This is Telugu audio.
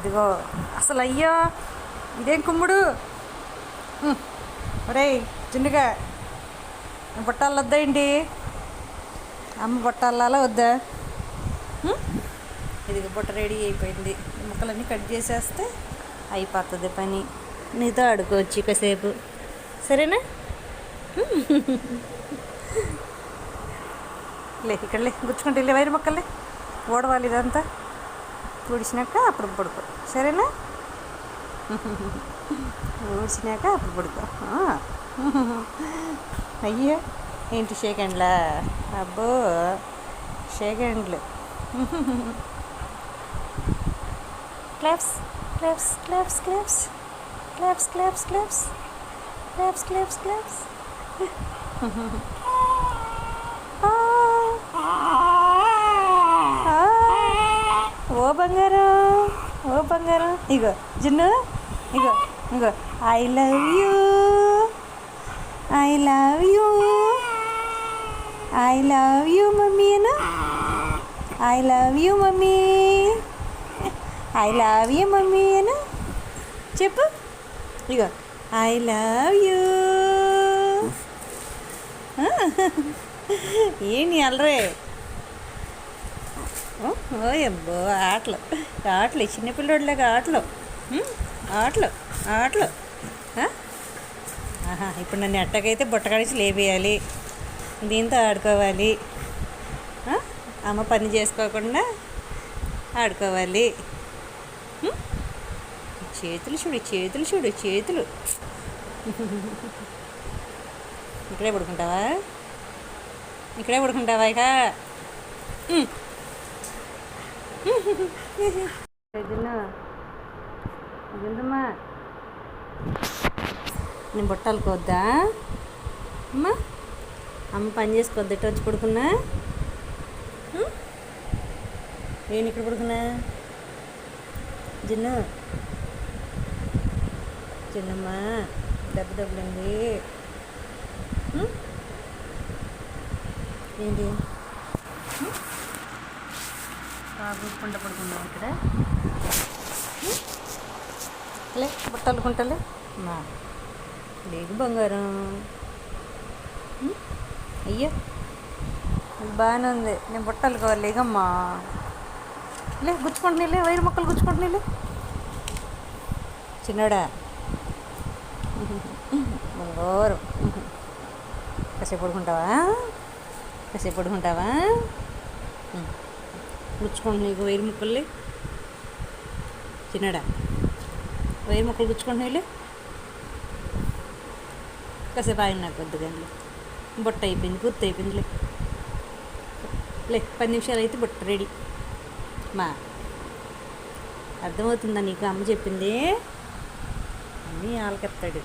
ఇదిగో అసలు అయ్యో ఇదేం కుమ్ముడు? ఉమ్, చిన్నగా బుట్టాలు వద్దా ఏంటి? అమ్మ బుట్టాలా వద్దా? ఇది ఇదిగో బుట్ట రెడీ అయిపోయింది. ముక్కలన్నీ కట్ చేసేస్తే అయిపోతుంది పని. నీతో ఆడుకోవచ్చు ఇకసేపు సరేనా? లే ఇక్కడ లే గుచ్చుకుంటే లే వైరు మొక్కలే ఓడవాలి ఇదంతా. ఊడిచినాక అప్పుడు పడుకో సరేనా ఊడ్చినాక అప్పుడు పడుకో ఆ. అయ్యో ఏంటి షేక్ హ్యాండ్లా అబ్బో shake హ్యాండ్లు claps claps claps claps claps claps claps claps claps claps ఓ బంగారం ఓ బంగారం. ఇగో జున్ను. ఇగో ఇగో I love you I love you I love you mummy Anu. I love you mummy. I love you mummy అను. చెప్పు. ఇగో ఐ లవ్ యూ ఏంటి ఓ ఓయబ్బో ఆటలు. ఆటలు చిన్నపిల్లోడిలాగా ఆటలు. ఆటలు ఆటలు. ఆహా ఇప్పుడు నన్ను ఎట్టకైతే బుట్టకాడించి లేపేయాలి దీంతో ఆడుకోవాలి. అమ్మ పని చేసుకోకుండా ఆడుకోవాలి. చేతులు చూడు చేతులు చూడు చేతులు. ఇక్కడే పడుకుంటావా? ఇక్కడే పడుకుంటావా ఇక? తిందమ్మా నేను బుట్టాలు కోద్దా? అమ్మా అమ్మ పని చేసుకోవద్దు ఇటు వచ్చి పడుకున్నా? నేను ఇక్కడ పడుకున్నా? జిన్ను. చిన్నమ్మా దెబ్బ డబ్బులు ఉం? ఏంటి? ఊరుకుంట పడుకున్నాం ఇక్కడ. లే బుట్టలు కుంటలే నా లేదు బంగారం. అయ్యో బాగానే ఉంది. నేను బుట్టలు కావాలి లేగమ్మా లే గుచ్చుకుంటున్నాలే వైరు మొక్కలు గుచ్చుకుంటున్నాలే చిన్నడా? బంగారు. కాసేపు పడుకుంటావా? కాసేపు పడుకుంటావా? గుచ్చుకోండి నీకు వైరు ముక్కల్ని? చిన్నడా వైరు ముక్కలు గుచ్చుకుంటున్నాయిలే కాసేపు ఆయన నాకు వద్దు కానీ బుట్ట అయిపోయింది పూర్తి అయిపోయిందిలే లే పది నిమిషాలు అయితే బుట్ట రెడీ. మా అర్థమవుతుందా నీకు? అమ్మ చెప్పింది? అన్నీ ఆలకెత్తాడు.